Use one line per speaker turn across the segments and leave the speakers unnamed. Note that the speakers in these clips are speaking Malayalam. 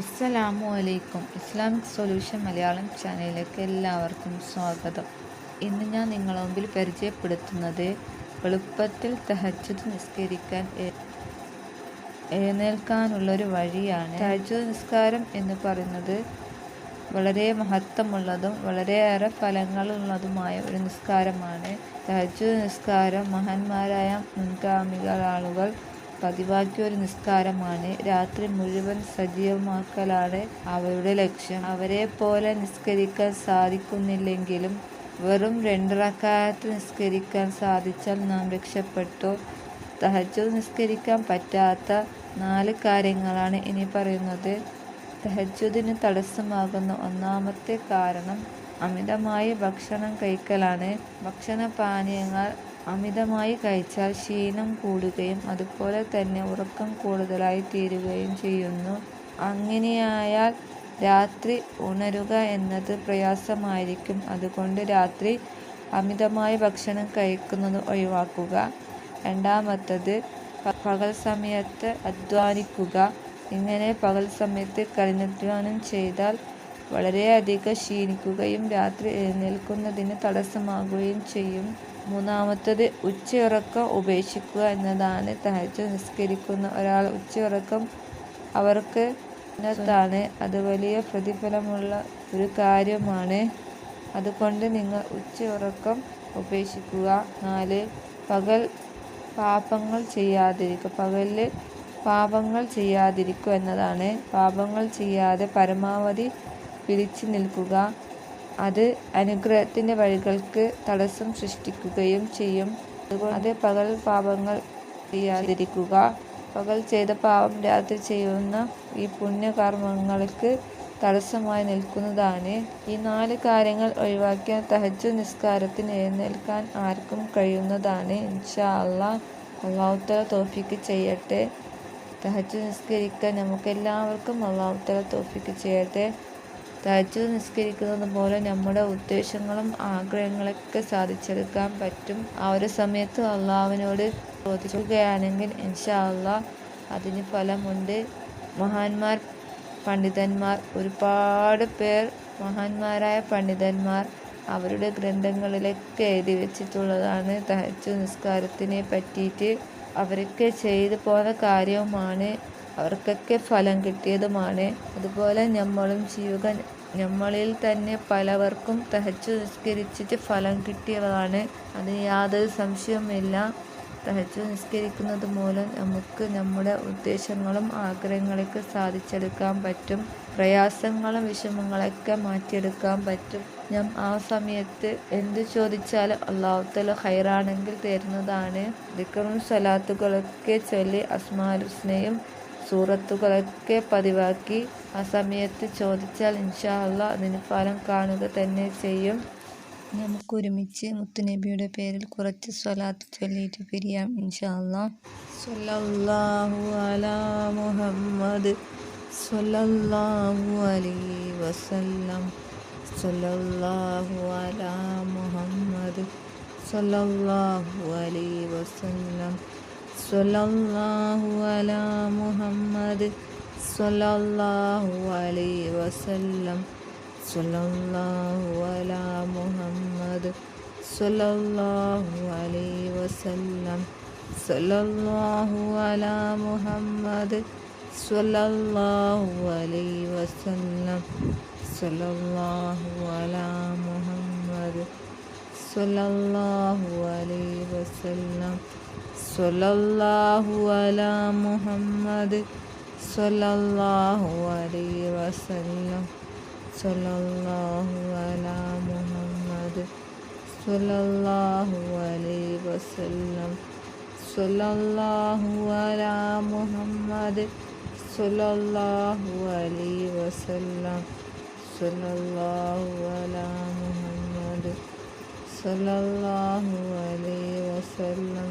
അസ്സലാമു അലൈക്കും. ഇസ്ലാമിക് സൊല്യൂഷൻ മലയാളം ചാനലിലേക്ക് എല്ലാവർക്കും സ്വാഗതം. ഇന്ന് ഞാൻ നിങ്ങളുടെ മുമ്പിൽ പരിചയപ്പെടുത്തുന്നത് എളുപ്പത്തിൽ തഹജ്ജുദ് നിസ്കരിക്കാൻ എഴുന്നേൽക്കാനുള്ള ഒരു വഴിയാണ്. തഹജ്ജുദ് നിസ്കാരം എന്ന് പറയുന്നത് വളരെ മഹത്വമുള്ളതും വളരെയേറെ ഫലങ്ങളുള്ളതുമായ ഒരു നിസ്കാരമാണ്. തഹജ്ജുദ് നിസ്കാരം മഹാന്മാരായ മുൻഗാമികൾ ആളുകൾ പതിവാക്കിയ ഒരു നിസ്കാരമാണ്. രാത്രി മുഴുവൻ സജീവമാക്കലാണ് അവരുടെ ലക്ഷ്യം. അവരെ പോലെ നിസ്കരിക്കാൻ സാധിക്കുന്നില്ലെങ്കിലും വെറും രണ്ടിറക്കാലത്ത് നിസ്കരിക്കാൻ സാധിച്ചാൽ നാം രക്ഷപ്പെട്ടു? തഹജു നിസ്കരിക്കാൻ പറ്റാത്ത നാല് കാര്യങ്ങളാണ് ഇനി പറയുന്നത്. തഹജുദിന് തടസ്സമാകുന്ന ഒന്നാമത്തെ കാരണം അമിതമായി ഭക്ഷണം കഴിക്കലാണ്. ഭക്ഷണപാനീയങ്ങൾ അമിതമായി കഴിച്ചാൽ ക്ഷീണം കൂടുകയും അതുപോലെ തന്നെ ഉറക്കം കൂടുതലായി തീരുകയും ചെയ്യുന്നു. അങ്ങനെയായാൽ രാത്രി ഉണരുക എന്നത് പ്രയാസമായിരിക്കും. അതുകൊണ്ട് രാത്രി അമിതമായ ഭക്ഷണം കഴിക്കുന്നത് ഒഴിവാക്കുക. രണ്ടാമത്തത് പകൽ സമയത്ത് അധ്വാനിക്കുക. ഇങ്ങനെ പകൽ സമയത്ത് കഠിനാധ്വാനം ചെയ്താൽ വളരെയധികം ക്ഷീണിക്കുകയും രാത്രി എഴുന്നേൽക്കുന്നതിന് തടസ്സമാകുകയും ചെയ്യും. മൂന്നാമത്തത് ഉച്ചയുറക്കം ഉപേക്ഷിക്കുക എന്നതാണ് തഹജ് നിസ്കരിക്കുന്ന ഒരാൾ. ഉച്ചയുറക്കം അവർക്ക് ാണ് അത് വലിയ പ്രതിഫലമുള്ള ഒരു കാര്യമാണ്. അതുകൊണ്ട് നിങ്ങൾ ഉച്ചയുറക്കം ഉപേക്ഷിക്കുക. നാല് പകൽ പാപങ്ങൾ ചെയ്യാതിരിക്കുക. പകലിൽ പാപങ്ങൾ ചെയ്യാതിരിക്കുക എന്നതാണ്. പാപങ്ങൾ ചെയ്യാതെ പരമാവധി പിരിച്ചു നിൽക്കുക. അത് അനുഗ്രഹത്തിന്റെ വഴികൾക്ക് തടസ്സം സൃഷ്ടിക്കുകയും ചെയ്യും. അത് പകൽ പാപങ്ങൾ ചെയ്യാതിരിക്കുക. പകൽ ചെയ്ത പാപം രാത്രി ചെയ്യുന്ന ഈ പുണ്യകർമ്മങ്ങൾക്ക് തടസ്സമായി നിൽക്കുന്നതാണ്. ഈ നാല് കാര്യങ്ങൾ ഒഴിവാക്കിയ തഹജ്ജു നിസ്കാരത്തിന് എഴുന്നേൽക്കാൻ ആർക്കും കഴിയുന്നതാണ്. ഇൻഷാ അള്ളാ അള്ളാഹുത്തല തോഫിക്ക് ചെയ്യട്ടെ. തഹജ്ജു നിസ്കരിക്കാൻ നമുക്ക് എല്ലാവർക്കും അള്ളാഹുത്തല തോഫിക്ക് ചെയ്യട്ടെ. തഹജ്ജുദ് നിസ്കരിക്കുന്നത് പോലെ നമ്മുടെ ഉദ്ദേശങ്ങളും ആഗ്രഹങ്ങളൊക്കെ സാധിച്ചെടുക്കാൻ പറ്റും. ആ ഒരു സമയത്ത് അള്ളാഹുവിനോട് ചോദിക്കുകയാണെങ്കിൽ ഇൻഷാ അള്ളാ അതിന് ഫലമുണ്ട്. മഹാന്മാർ പണ്ഡിതന്മാർ ഒരുപാട് പേർ മഹാന്മാരായ പണ്ഡിതന്മാർ അവരുടെ ഗ്രന്ഥങ്ങളിലൊക്കെ എഴുതി വെച്ചിട്ടുള്ളതാണ് തഹച്ചു നിസ്കാരത്തിനെ പറ്റിയിട്ട്. അവരൊക്കെ ചെയ്തു പോന്ന കാര്യവുമാണ്. അവർക്കൊക്കെ ഫലം കിട്ടിയതുമാണ്. അതുപോലെ നമ്മളും ചെയ്യുക നമ്മളിൽ തന്നെ പലവർക്കും തഹച്ചു നിസ്കരിച്ചിട്ട് ഫലം കിട്ടിയതാണ് അതിന് യാതൊരു സംശയവുമില്ല. തഹച്ചു നിസ്കരിക്കുന്നത് മൂലം നമുക്ക് നമ്മുടെ ഉദ്ദേശങ്ങളും ആഗ്രഹങ്ങളൊക്കെ സാധിച്ചെടുക്കാൻ പറ്റും. പ്രയാസങ്ങളും വിഷമങ്ങളൊക്കെ മാറ്റിയെടുക്കാൻ പറ്റും. ഞാൻ ആ സമയത്ത് എന്ത് ചോദിച്ചാലും അള്ളാഹുത്തല ഹൈറാണെങ്കിൽ തരുന്നതാണ്. ദിക്കറും സ്വലാത്തുകളൊക്കെ ചൊല്ലി അസ്മാലുസ്നയും സൂറത്തുകളൊക്കെ പതിവാക്കി ആ സമയത്ത് ചോദിച്ചാൽ ഇൻഷാ അതിന് ഫലം കാണുക തന്നെ ചെയ്യും. നമുക്ക് ഒരുമിച്ച് മുത്തുനബിയുടെ പേരിൽ കുറച്ച് സ്വലാത്ത് ചൊല്ലിയിട്ട് പിരിയാം ഇൻഷാ അലാ മുഹമ്മദ് സ്വല്ലല്ലാഹു അലി വസല്ലം. അലാ മുഹമ്മദ് വസല്ലം. സ്വല്ലല്ലാഹു അലാ മുഹമ്മദ് സ്വല്ലല്ലാഹു അലൈഹി വസല്ലം. സ്വല്ലല്ലാഹു അലാ മുഹമ്മദ് സ്വല്ലല്ലാഹു അലൈഹി വസല്ലം. സ്വല്ലല്ലാഹു അലാ മുഹമ്മദ് സ്വല്ലല്ലാഹു അലൈഹി വസല്ലം. സ്വല്ലല്ലാഹു അലാ മുഹമ്മദ് സ്വല്ലല്ലാഹു അലൈഹി വസല്ലം. സ്വല്ലല്ലാഹു അലാ മുഹമ്മദ് സ്വല്ലല്ലാഹു അലൈഹി വസല്ലം. സ്വല്ലല്ലാഹു അലാ മുഹമ്മദ് സ്വല്ലല്ലാഹു അലൈഹി വസല്ലം. സ്വല്ലല്ലാഹു അലാ മുഹമ്മദ് സ്വല്ലല്ലാഹു അലൈഹി വസല്ലം. സ്വല്ലല്ലാഹു അലാ മുഹമ്മദ് സ്വല്ലല്ലാഹു അലൈഹി വസല്ലം.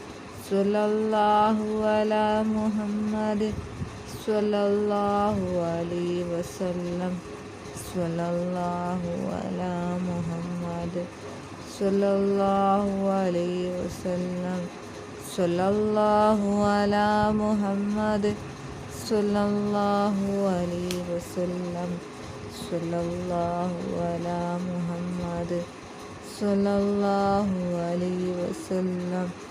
സല്ലല്ലാഹു അലാ മുഹമ്മദ് സല്ലല്ലാഹു അലൈഹി വസല്ലം. സല്ലല്ലാഹു അലാ മുഹമ്മദ് സല്ലല്ലാഹു അലൈഹി വസല്ലം. സല്ലല്ലാഹു അലാ മുഹമ്മദ് സല്ലല്ലാഹു അലൈഹി വസല്ലം. സല്ലല്ലാഹു അലാ മുഹമ്മദ് സല്ലല്ലാഹു അലൈഹി വസല്ലം.